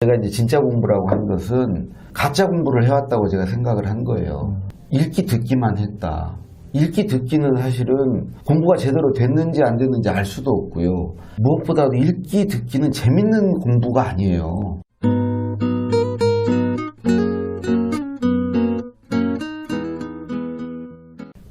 제가 이제 진짜 공부라고 한 것은 가짜 공부를 해왔다고 제가 생각을 한 거예요. 읽기 듣기만 했다. 읽기 듣기는 사실은 공부가 제대로 됐는지 안 됐는지 알 수도 없고요. 무엇보다도 읽기 듣기는 재밌는 공부가 아니에요.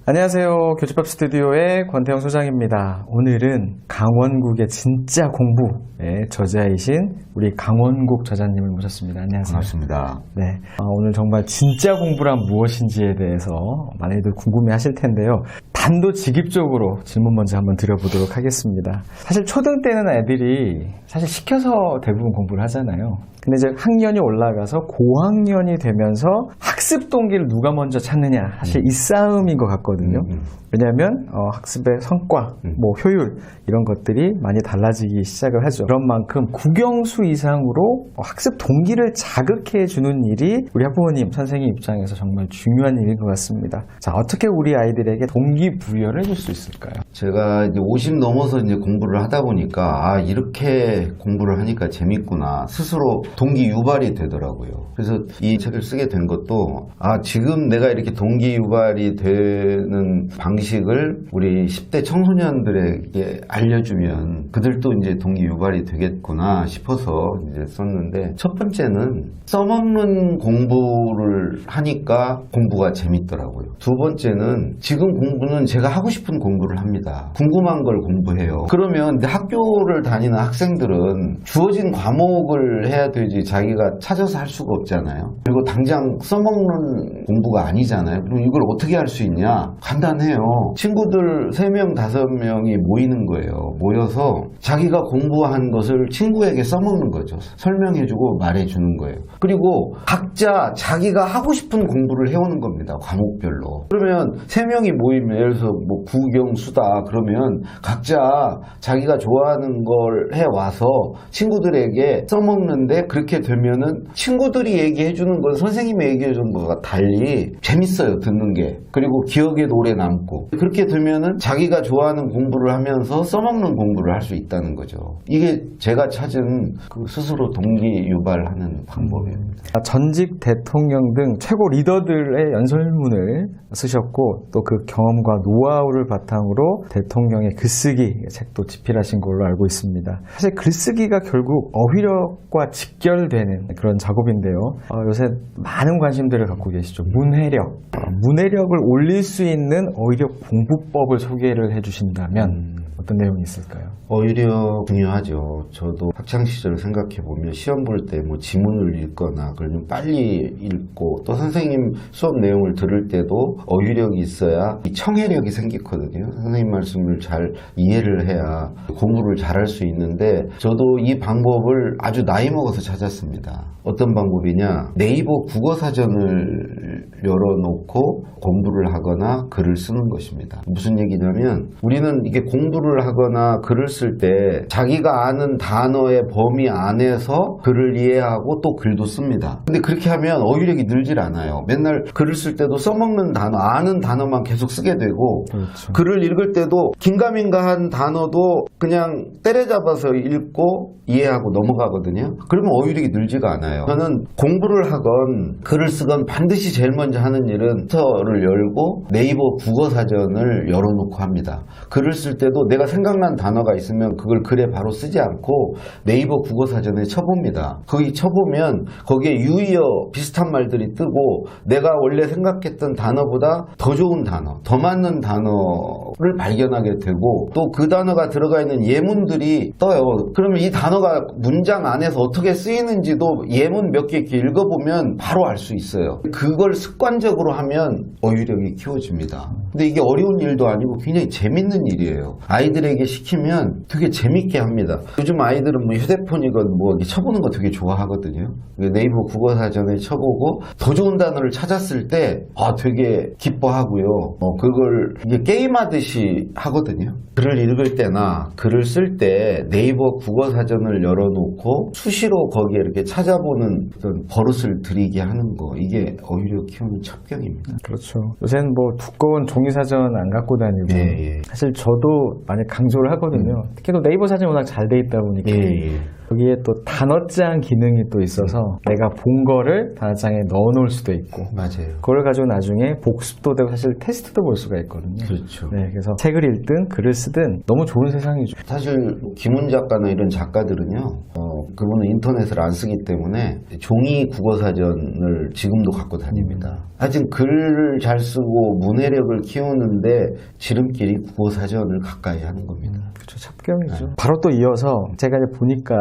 안녕하세요. 교집밥 스튜디오의 권태영 소장입니다. 오늘은 강원국의 진짜 공부의 저자이신 우리 강원국 저자님을 모셨습니다. 안녕하세요. 반갑습니다. 네. 아, 오늘 정말 진짜 공부란 무엇인지에 대해서 많이들 궁금해 하실 텐데요. 단도직입적으로 질문 먼저 한번 드려보도록 하겠습니다. 사실 초등 때는 애들이 사실 시켜서 대부분 공부를 하잖아요. 근데 이제 학년이 올라가서 고학년이 되면서 학습 동기를 누가 먼저 찾느냐 사실 이 싸움인 것 같거든요. 음. 왜냐하면 어, 학습의 성과, 음. 뭐 효율 이런 것들이 많이 달라지기 시작을 하죠. 그런 만큼 국영수 이상으로 어, 학습 동기를 자극해 주는 일이 우리 학부모님, 선생님 입장에서 정말 중요한 일인 것 같습니다. 자, 어떻게 우리 아이들에게 동기 부여를 해줄 수 있을까요? 제가 이제 50 넘어서 이제 공부를 하다 보니까 아 이렇게 공부를 하니까 재밌구나 스스로 동기 유발이 되더라고요. 그래서 이 책을 쓰게 된 것도 아 지금 내가 이렇게 동기 유발이 되는 방식을 우리 10대 청소년들에게 알려주면 그들도 이제 동기 유발이 되겠구나 싶어서 이제 썼는데 첫 번째는 써먹는 공부를 하니까 공부가 재밌더라고요. 두 번째는 지금 공부는 제가 하고 싶은 공부를 합니다. 궁금한 걸 공부해요. 그러면 학교를 다니는 학생들은 주어진 과목을 해야 되지 자기가 찾아서 할 수가 없잖아요. 그리고 당장 써먹는 공부가 아니잖아요. 그럼 이걸 어떻게 할 수 있냐? 간단해요. 친구들 3명, 5명이 모이는 거예요. 모여서 자기가 공부한 것을 친구에게 써먹는 거죠. 설명해주고 말해주는 거예요. 그리고 각자 자기가 하고 싶은 공부를 해오는 겁니다. 과목별로. 그러면 3명이 모이면 예를 들어서 뭐 국영수다 그러면 각자 자기가 좋아하는 걸 해와서 친구들에게 써먹는데 그렇게 되면은 친구들이 얘기해 주는 건 선생님이 얘기해 주는 것과 달리 재밌어요 듣는 게. 그리고 기억에 오래 남고. 그렇게 되면은 자기가 좋아하는 공부를 하면서 써먹는 공부를 할 수 있다는 거죠. 이게 제가 찾은 그 스스로 동기 유발하는 방법입니다. 아, 전직 대통령 등 최고 리더들의 연설문을 쓰셨고 또 그 경험과 노하우를 바탕으로 대통령의 글쓰기 책도 집필하신 걸로 알고 있습니다. 사실 글쓰기가 결국 어휘력과 직 결되는 그런 작업인데요. 어, 요새 많은 관심들을 갖고 계시죠. 문해력. 어, 문해력을 올릴 수 있는 어휘력 공부법을 소개를 해주신다면 어떤 내용이 있을까요? 오히려 중요하죠. 저도 학창 시절을 생각해 보면 시험 볼 때 뭐 지문을 읽거나 그걸 좀 빨리 읽고 또 선생님 수업 내용을 들을 때도 어휘력이 있어야 이 청해력이 생기거든요. 선생님 말씀을 잘 이해를 해야 공부를 잘할 수 있는데 저도 이 방법을 아주 나이 먹어서 찾았습니다. 어떤 방법이냐? 네이버 국어 사전을 열어놓고 공부를 하거나 글을 쓰는 것입니다. 무슨 얘기냐면 우리는 이게 공부를 하거나 글을 쓸 때 자기가 아는 단어의 범위 안에서 글을 이해하고 또 글도 씁니다. 근데 그렇게 하면 어휘력이 늘질 않아요. 맨날 글을 쓸 때도 써먹는 단어, 아는 단어만 계속 쓰게 되고 그렇죠. 글을 읽을 때도 긴가민가한 단어도 그냥 때려잡아서 읽고 이해하고 넘어가거든요. 그러면 어휘력이 늘지가 않아요. 저는 공부를 하건 글을 쓰건 반드시 제일 먼저 하는 일은 컴퓨터를 열고 네이버 국어 사전을 열어놓고 합니다. 글을 쓸 때도 내가 생각난 단어가 있으면 그걸 글에 바로 쓰지 않고 네이버 국어 사전에 쳐봅니다. 거기 쳐보면 거기에 유의어 비슷한 말들이 뜨고 내가 원래 생각했던 단어보다 더 좋은 단어, 더 맞는 단어를 발견하게 되고 또 그 단어가 들어가 있는 예문들이 떠요. 그러면 이 단어가 문장 안에서 어떻게 쓰 이는지도 예문 몇 개 읽어보면 바로 알 수 있어요. 그걸 습관적으로 하면 어휘력이 키워집니다. 근데 이게 어려운 일도 아니고 굉장히 재밌는 일이에요. 아이들에게 시키면 되게 재밌게 합니다. 요즘 아이들은 뭐 휴대폰이건 뭐 이렇게 쳐보는 거 되게 좋아하거든요. 네이버 국어 사전에 쳐보고 더 좋은 단어를 찾았을 때 아, 되게 기뻐하고요. 어, 그걸 이게 게임하듯이 하거든요. 글을 읽을 때나 글을 쓸 때 네이버 국어 사전을 열어놓고 수시로 거기에 이렇게 찾아보는 어떤 버릇을 들이게 하는 거 이게 어휘력 키우는 첩경입니다. 그렇죠. 요새는 뭐 두꺼운 종이 사전 안 갖고 다니고 예, 예. 사실 저도 많이 강조를 하거든요. 특히 또 네이버 사전이 워낙 잘 돼 있다 보니까 예, 예. 여기에 또 단어장 기능이 또 있어서 내가 본 거를 단어장에 넣어 놓을 수도 있고 맞아요. 그걸 가지고 나중에 복습도 되고 사실 테스트도 볼 수가 있거든요. 그렇죠. 네, 그래서 책을 읽든 글을 쓰든 너무 좋은 세상이죠. 사실 김훈 작가나 이런 작가들은요, 어, 그분은 인터넷을 안 쓰기 때문에 종이 국어사전을 지금도 갖고 다닙니다. 하여튼 글을 잘 쓰고 문해력을 키우는데 지름길이 국어사전을 가까이 하는 겁니다. 그렇죠. 첩경이죠. 바로 또 이어서 제가 이제 보니까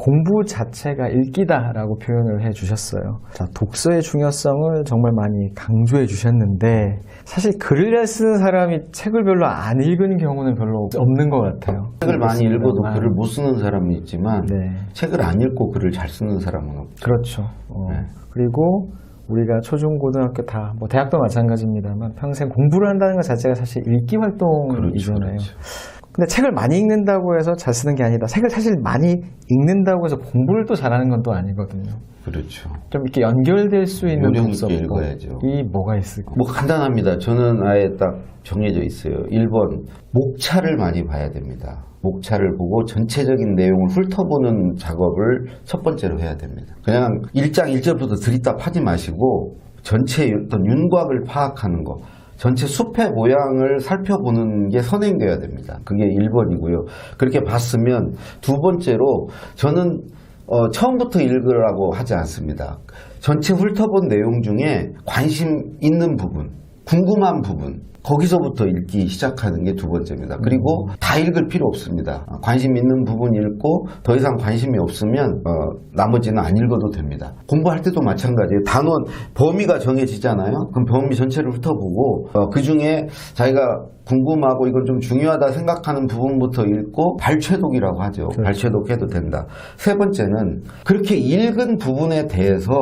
공부 자체가 읽기다라고 표현을 해 주셨어요. 자, 독서의 중요성을 정말 많이 강조해 주셨는데 사실 글을 잘 쓰는 사람이 책을 별로 안 읽은 경우는 별로 없는 것 같아요. 책을 많이 읽어도 아, 글을 못 쓰는 사람이 있지만 네. 책을 안 읽고 글을 잘 쓰는 사람은 없죠. 그렇죠. 어, 네. 그리고 우리가 초중 고등학교 다 뭐 대학도 마찬가지입니다만 평생 공부를 한다는 것 자체가 사실 읽기 활동이잖아요. 그렇죠. 근데 책을 많이 읽는다고 해서 잘 쓰는 게 아니다. 책을 사실 많이 읽는다고 해서 공부를 또 잘하는 건 또 아니거든요. 그렇죠. 좀 이렇게 연결될 수 있는 독서법 읽어야죠. 이 뭐가 있을까? 뭐 간단합니다. 저는 아예 딱 정해져 있어요. 1번 목차를 많이 봐야 됩니다. 목차를 보고 전체적인 내용을 훑어보는 작업을 첫 번째로 해야 됩니다. 그냥 1장 1절부터 들이다 파지 마시고 전체의 어떤 윤곽을 파악하는 거. 전체 숲의 모양을 살펴보는 게 선행돼야 됩니다. 그게 1번이고요. 그렇게 봤으면 두 번째로 저는 어, 처음부터 읽으라고 하지 않습니다. 전체 훑어본 내용 중에 관심 있는 부분, 궁금한 부분, 거기서부터 읽기 시작하는 게 두 번째입니다. 그리고 다 읽을 필요 없습니다. 어, 관심 있는 부분 읽고 더 이상 관심이 없으면 어, 나머지는 안 읽어도 됩니다. 공부할 때도 마찬가지예요. 단원 범위가 정해지잖아요. 그럼 범위 전체를 훑어보고 어, 그 중에 자기가 궁금하고 이건 좀 중요하다 생각하는 부분부터 읽고 발췌독이라고 하죠. 발췌독해도 된다. 세 번째는 그렇게 읽은 부분에 대해서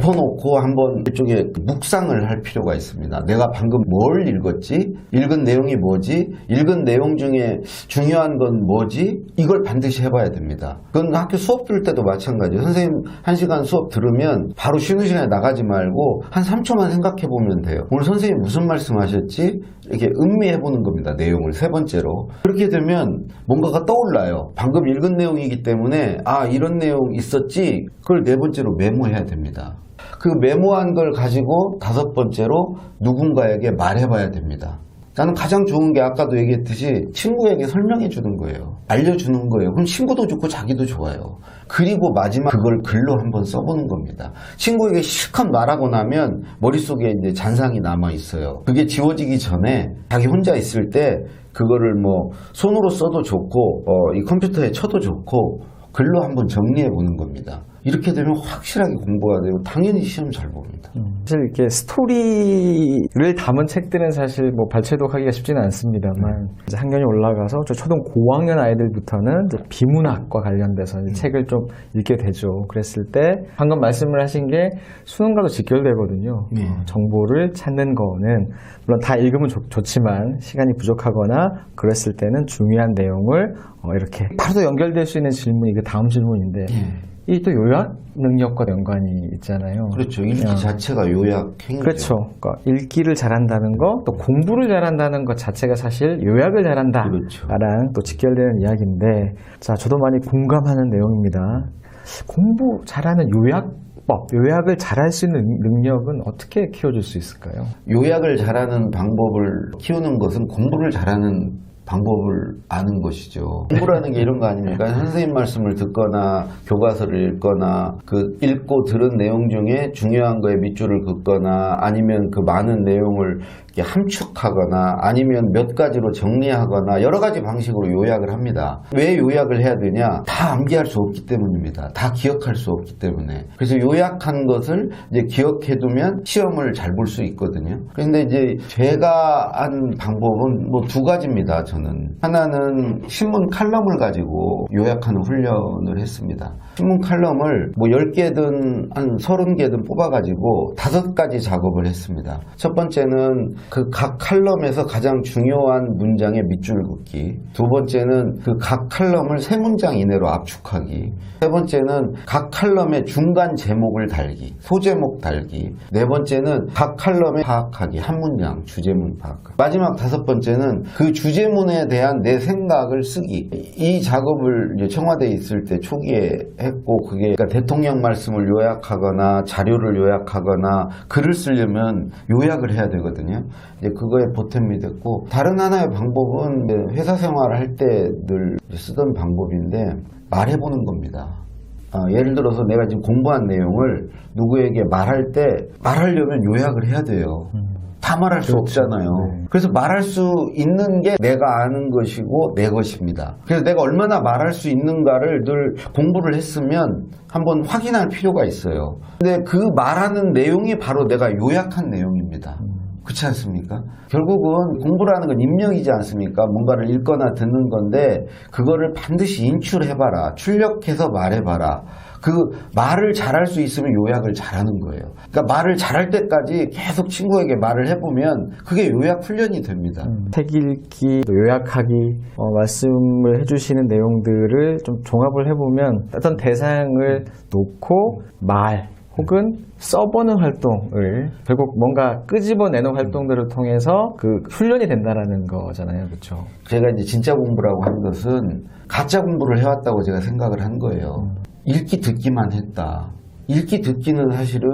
덮어놓고 한번 이쪽에 묵상을 할 필요가 있습니다. 내가 방금 뭘 읽었지? 읽은 내용이 뭐지? 읽은 내용 중에 중요한 건 뭐지? 이걸 반드시 해봐야 됩니다. 그건 학교 수업 들을 때도 마찬가지예요. 선생님 한 시간 수업 들으면 바로 쉬는 시간에 나가지 말고 한 3초만 생각해 보면 돼요. 오늘 선생님 무슨 말씀 하셨지? 이렇게 음미해 보는 겁니다. 내용을 세 번째로. 그렇게 되면 뭔가가 떠올라요. 방금 읽은 내용이기 때문에 아, 이런 내용 있었지? 그걸 네 번째로 메모해야 됩니다. 그 메모한 걸 가지고 다섯 번째로 누군가에게 말해봐야 됩니다. 나는 가장 좋은 게 아까도 얘기했듯이 친구에게 설명해 주는 거예요. 알려주는 거예요. 그럼 친구도 좋고 자기도 좋아요. 그리고 마지막 그걸 글로 한번 써보는 겁니다. 친구에게 실컷 말하고 나면 머릿속에 이제 잔상이 남아 있어요. 그게 지워지기 전에 자기 혼자 있을 때 그거를 뭐 손으로 써도 좋고 어, 이 컴퓨터에 쳐도 좋고 글로 한번 정리해 보는 겁니다. 이렇게 되면 확실하게 공부가 되고 당연히 시험 잘 봅니다. 사실 이렇게 스토리를 담은 책들은 사실 뭐 발췌독하기가 쉽지는 않습니다만 이제 학년이 올라가서 저 초등 고학년 아이들부터는 비문학과 관련돼서 이제 책을 좀 읽게 되죠. 그랬을 때 방금 말씀을 하신 게 수능과도 직결되거든요. 네. 어, 정보를 찾는 거는 물론 다 읽으면 좋, 지만 시간이 부족하거나 그랬을 때는 중요한 내용을 어, 이렇게 바로 연결될 수 있는 질문이 그 다음 질문인데 이 또 요약 능력과 연관이 있잖아요. 그렇죠. 읽기 어. 자체가 요약 행위죠. 그렇죠. 그러니까 읽기를 잘한다는 거, 또 공부를 잘한다는 것 자체가 사실 요약을 잘한다랑 그렇죠. 또 직결되는 이야기인데, 자, 저도 많이 공감하는 내용입니다. 공부 잘하는 요약법, 요약을 잘할 수 있는 능력은 어떻게 키워줄 수 있을까요? 요약을 잘하는 방법을 키우는 것은 공부를 잘하는 방법을 아는 것이죠. 공부라는 게 이런 거 아닙니까? 선생님 말씀을 듣거나 교과서를 읽거나 그 읽고 들은 내용 중에 중요한 거에 밑줄을 긋거나 아니면 그 많은 내용을 함축하거나 아니면 몇 가지로 정리하거나 여러 가지 방식으로 요약을 합니다. 왜 요약을 해야 되냐? 다 암기할 수 없기 때문입니다. 다 기억할 수 없기 때문에. 그래서 요약한 것을 이제 기억해두면 시험을 잘 볼 수 있거든요. 그런데 이제 제가 한 방법은 뭐 두 가지입니다. 저는 하나는 신문 칼럼을 가지고 요약하는 훈련을 했습니다. 신문 칼럼을 뭐 10개든 한 30개든 뽑아가지고 다섯 가지 작업을 했습니다. 첫 번째는 그 각 칼럼에서 가장 중요한 문장의 밑줄 긋기. 두 번째는 그 각 칼럼을 세 문장 이내로 압축하기. 세 번째는 각 칼럼의 중간 제목을 달기. 소제목 달기. 네 번째는 각 칼럼에 파악하기. 한 문장, 주제문 파악. 마지막 다섯 번째는 그 주제문에 대한 내 생각을 쓰기. 이 작업을 청와대에 있을 때 초기에 했고 그게 그러니까 대통령 말씀을 요약하거나 자료를 요약하거나 글을 쓰려면 요약을 해야 되거든요. 이제 그거에 보탬이 됐고 다른 하나의 방법은 회사 생활을 할 때 늘 쓰던 방법인데 말해보는 겁니다. 어, 예를 들어서 내가 지금 공부한 내용을 누구에게 말할 때 말하려면 요약을 해야 돼요. 다 말할 수 없잖아요. 네. 그래서 말할 수 있는 게 내가 아는 것이고 내 것입니다. 그래서 내가 얼마나 말할 수 있는가를 늘 공부를 했으면 한번 확인할 필요가 있어요. 근데 그 말하는 내용이 바로 내가 요약한 내용입니다. 그렇지 않습니까? 결국은 공부라는 건 입력이지 않습니까? 뭔가를 읽거나 듣는 건데 그거를 반드시 인출해봐라. 출력해서 말해봐라. 그 말을 잘할 수 있으면 요약을 잘하는 거예요. 그러니까 말을 잘할 때까지 계속 친구에게 말을 해보면 그게 요약 훈련이 됩니다. 책 읽기, 또 요약하기, 어, 말씀을 해주시는 내용들을 좀 종합을 해보면 어떤 대상을 놓고 말 혹은 써보는 활동을 결국 뭔가 끄집어내는 활동들을 통해서 그 훈련이 된다라는 거잖아요, 그렇죠? 제가 이제 진짜 공부라고 한 것은 가짜 공부를 해왔다고 제가 생각을 한 거예요. 읽기 듣기만 했다. 읽기 듣기는 사실은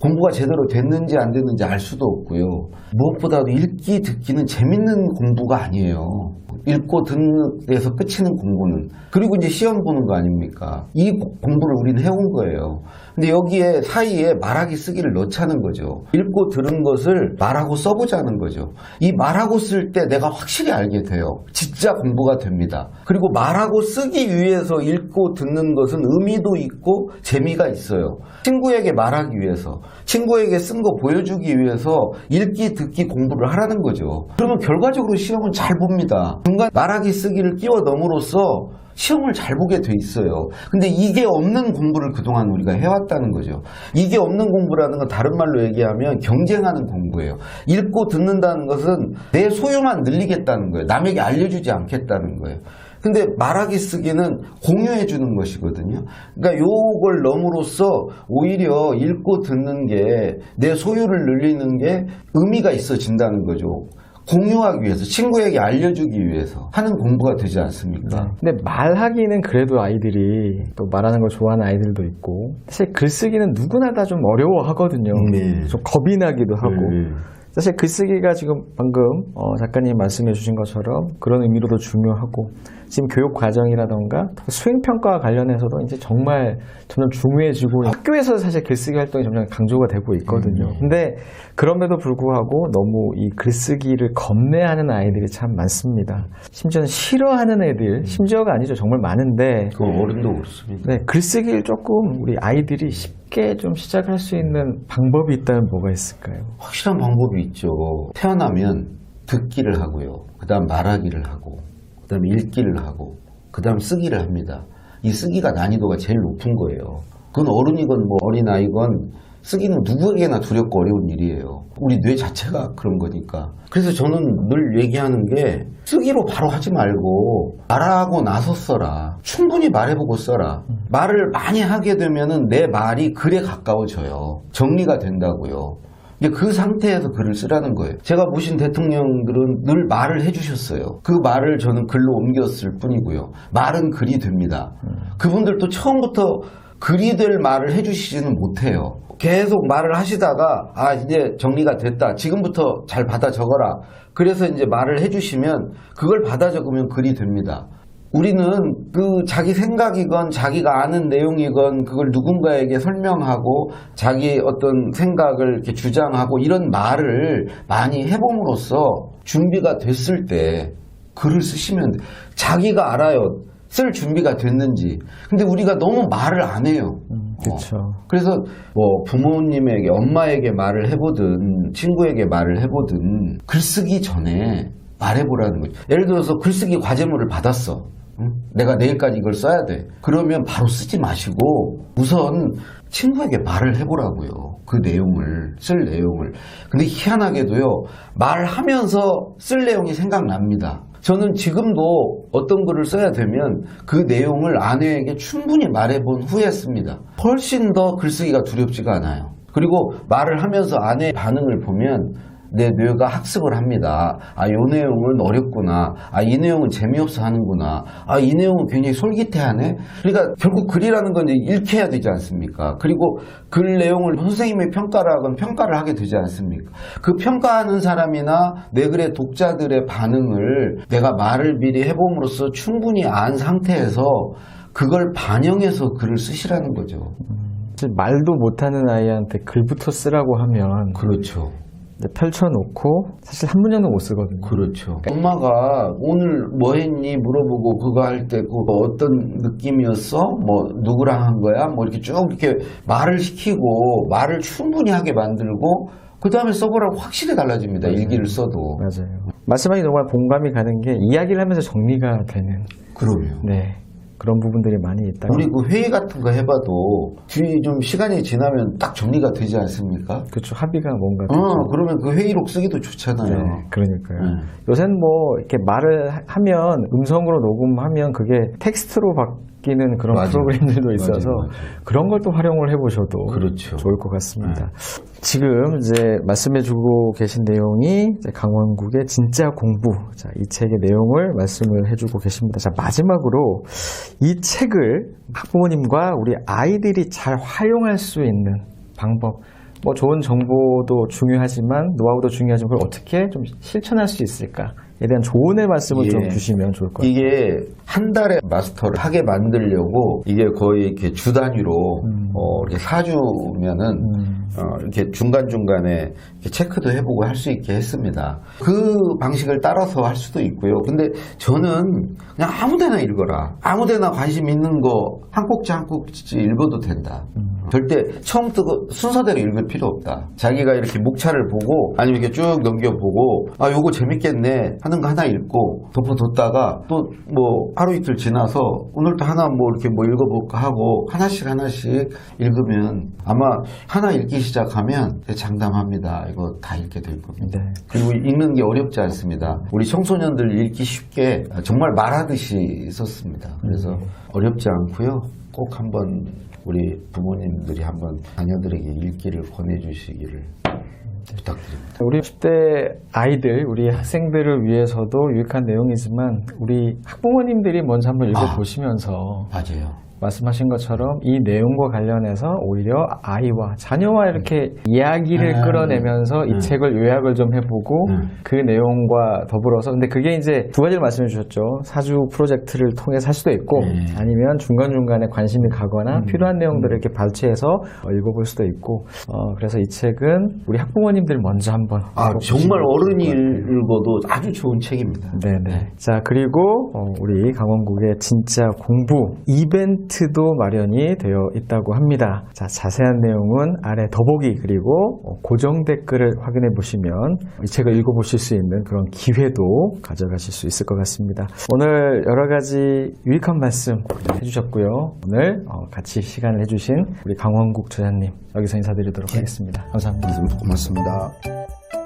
공부가 제대로 됐는지 안 됐는지 알 수도 없고요. 무엇보다도 읽기 듣기는 재밌는 공부가 아니에요. 읽고 듣는 데서 끝이는 공부는. 그리고 이제 시험 보는 거 아닙니까? 이 고- 공부를 우리는 해온 거예요. 근데 여기에 사이에 말하기 쓰기를 넣자는 거죠. 읽고 들은 것을 말하고 써보자는 거죠. 이 말하고 쓸 때 내가 확실히 알게 돼요. 진짜 공부가 됩니다. 그리고 말하고 쓰기 위해서 읽고 듣는 것은 의미도 있고 재미가 있어요. 친구에게 말하기 위해서, 친구에게 쓴 거 보여주기 위해서 읽기, 듣기 공부를 하라는 거죠. 그러면 결과적으로 시험은 잘 봅니다. 중간 말하기, 쓰기를 끼워 넣음으로써 시험을 잘 보게 돼 있어요. 근데 이게 없는 공부를 그동안 우리가 해왔다는 거죠. 이게 없는 공부라는 건 다른 말로 얘기하면 경쟁하는 공부예요. 읽고 듣는다는 것은 내 소유만 늘리겠다는 거예요. 남에게 알려주지 않겠다는 거예요. 근데 말하기 쓰기는 공유해 주는 것이거든요. 그러니까 요걸 넘으로써 오히려 읽고 듣는 게 내 소유를 늘리는 게 의미가 있어진다는 거죠. 공유하기 위해서 친구에게 알려주기 위해서 하는 공부가 되지 않습니까? 근데 말하기는 그래도 아이들이 또 말하는 걸 좋아하는 아이들도 있고 사실 글쓰기는 누구나 다 좀 어려워 하거든요. 네. 좀 겁이 나기도 하고. 네. 사실 글쓰기가 지금 방금 어, 작가님 말씀해 주신 것처럼 그런 의미로도 중요하고 지금 교육 과정이라던가 수행 평가와 관련해서도 이제 정말 점점 중요해지고 학교에서 사실 글쓰기 활동이 점점 강조가 되고 있거든요. 음. 근데 그럼에도 불구하고 너무 이 글쓰기를 겁내하는 아이들이 참 많습니다. 심지어는 싫어하는 애들, 심지어가 아니죠. 정말 많은데 그 어른도 그렇습니다. 네, 글쓰기를 조금 우리 아이들이 쉽게 좀 시작할 수 있는 방법이 있다면 뭐가 있을까요? 확실한 방법이 있죠. 태어나면 듣기를 하고요. 그 다음 말하기를 하고, 그 다음 읽기를 하고, 그 다음 쓰기를 합니다. 이 쓰기가 난이도가 제일 높은 거예요. 그건 어른이건 뭐 어린아이건 쓰기는 누구에게나 두렵고 어려운 일이에요. 우리 뇌 자체가 그런 거니까. 그래서 저는 늘 얘기하는 게 쓰기로 바로 하지 말고 말하고 나서 써라. 충분히 말해보고 써라. 말을 많이 하게 되면은 내 말이 글에 가까워져요. 정리가 된다고요. 이제 그 상태에서 글을 쓰라는 거예요. 제가 모신 대통령들은 늘 말을 해주셨어요. 그 말을 저는 글로 옮겼을 뿐이고요. 말은 글이 됩니다. 그분들도 처음부터 글이 될 말을 해주시지는 못해요. 계속 말을 하시다가 아 이제 정리가 됐다. 지금부터 잘 받아 적어라. 그래서 이제 말을 해주시면 그걸 받아 적으면 글이 됩니다. 우리는 그 자기 생각이건 자기가 아는 내용이건 그걸 누군가에게 설명하고 자기 어떤 생각을 이렇게 주장하고 이런 말을 많이 해봄으로써 준비가 됐을 때 글을 쓰시면 돼. 자기가 알아요. 쓸 준비가 됐는지. 근데 우리가 너무 말을 안 해요. 그렇죠. 그래서 뭐 부모님에게 엄마에게 말을 해보든 친구에게 말을 해보든 글 쓰기 전에 말해보라는 거죠. 예를 들어서 글쓰기 과제물을 받았어. 응? 내가 내일까지 이걸 써야 돼. 그러면 바로 쓰지 마시고 우선 친구에게 말을 해보라고요. 그 내용을 쓸 내용을. 근데 희한하게도요 말하면서 쓸 내용이 생각납니다. 저는 지금도 어떤 글을 써야 되면 그 내용을 아내에게 충분히 말해본 후에 씁니다. 훨씬 더 글쓰기가 두렵지가 않아요. 그리고 말을 하면서 아내의 반응을 보면 내 뇌가 학습을 합니다. 아, 이 내용은 어렵구나. 아, 이 내용은 재미없어 하는구나. 아, 이 내용은 굉장히 솔깃해하네. 그러니까 결국 글이라는 건 이제 읽혀야 되지 않습니까? 그리고 글 내용을 선생님의 평가라건 평가를 하게 되지 않습니까? 그 평가하는 사람이나 내 글의 독자들의 반응을 내가 말을 미리 해봄으로써 충분히 안 상태에서 그걸 반영해서 글을 쓰시라는 거죠. 사실 말도 못하는 아이한테 글부터 쓰라고 하면 그렇죠. 이제 펼쳐놓고 사실 한 문장도 못 쓰거든요. 그렇죠. 엄마가 오늘 뭐 했니 물어보고 그거 할 때 그거 어떤 느낌이었어? 뭐 누구랑 한 거야? 뭐 이렇게 쭉 이렇게 말을 시키고 말을 충분히 하게 만들고 그 다음에 써보라고 확실히 달라집니다. 일기를 써도. 맞아요. 말씀하기 정말 공감이 가는 게 이야기를 하면서 정리가 되는 그럼요. 네 그런 부분들이 많이 있다. 우리 그 회의 같은 거 해봐도 뒤 좀 시간이 지나면 딱 정리가 되지 않습니까? 그렇죠. 합의가 뭔가 어, 그러면 그 회의록 쓰기도 좋잖아요. 네, 그러니까요. 네. 요새는 뭐 이렇게 말을 하- 하면 음성으로 녹음하면 그게 텍스트로 바 뀌는 그런 맞아요. 프로그램들도 있어서 맞아요, 맞아요. 그런 걸 또 활용을 해보셔도 그렇죠. 좋을 것 같습니다. 지금 이제 말씀해주고 계신 내용이 강원국의 진짜 공부 자, 이 책의 내용을 말씀을 해주고 계십니다. 자 마지막으로 이 책을 학부모님과 우리 아이들이 잘 활용할 수 있는 방법. 뭐 좋은 정보도 중요하지만 노하우도 중요하지만 그걸 어떻게 좀 실천할 수 있을까에 대한 조언의 말씀을 예. 좀 주시면 좋을 것 같아요. 이게 한 달에 마스터를 하게 만들려고 이게 거의 이렇게 주 단위로 어, 이렇게 사주면은 음. 어, 이렇게 중간 중간에 체크도 해보고 할 수 있게 했습니다. 그 방식을 따라서 할 수도 있고요. 근데 저는 그냥 아무 데나 읽어라. 아무 데나 관심 있는 거 한 꼭지 한 꼭지 읽어도 된다. 절대 처음부터 그 순서대로 읽을 필요 없다. 자기가 이렇게 목차를 보고 아니면 이렇게 쭉 넘겨보고 아 요거 재밌겠네 하는 거 하나 읽고 덮어뒀다가 또 뭐 하루 이틀 지나서 오늘도 하나 뭐 이렇게 뭐 읽어볼까 하고 하나씩 하나씩 읽으면 아마 하나 읽기 시작하면 장담합니다. 이거 다 읽게 될 겁니다. 네. 그리고 읽는 게 어렵지 않습니다. 우리 청소년들 읽기 쉽게 정말 말하듯이 썼습니다. 그래서 어렵지 않고요. 꼭 한번 우리 부모님들이 한번 자녀들에게 읽기를 권해주시기를 부탁드립니다. 우리 10대 아이들, 우리 학생들을 위해서도 유익한 내용이지만 우리 학부모님들이 먼저 한번 읽어보시면서 맞아요. 말씀하신 것처럼 이 내용과 관련해서 오히려 아이와 자녀와 이렇게 이야기를 아, 끌어내면서 이 음. 책을 요약을 좀 해보고 음. 그 내용과 더불어서 근데 그게 이제 두 가지를 말씀해 주셨죠. 사주 프로젝트를 통해서 할 수도 있고 네. 아니면 중간중간에 관심이 가거나 음. 필요한 내용들을 이렇게 발췌해서 어, 읽어볼 수도 있고 어, 그래서 이 책은 우리 학부모님들 먼저 한번 아, 정말 어른이. 읽어도 아주 좋은 책입니다. 네네. 자, 그리고 어, 우리 강원국의 진짜 공부 이벤트 도 마련이 되어 있다고 합니다. 자, 자세한 내용은 아래 더보기 그리고 어, 고정 댓글을 확인해 보시면 이 책을 읽어보실 수 있는 그런 기회도 가져가실 수 있을 것 같습니다. 오늘 여러 가지 유익한 말씀 해주셨고요. 오늘 어, 같이 시간을 해주신 우리 강원국 저자님 여기서 인사드리도록 하겠습니다. 감사합니다. 고맙습니다.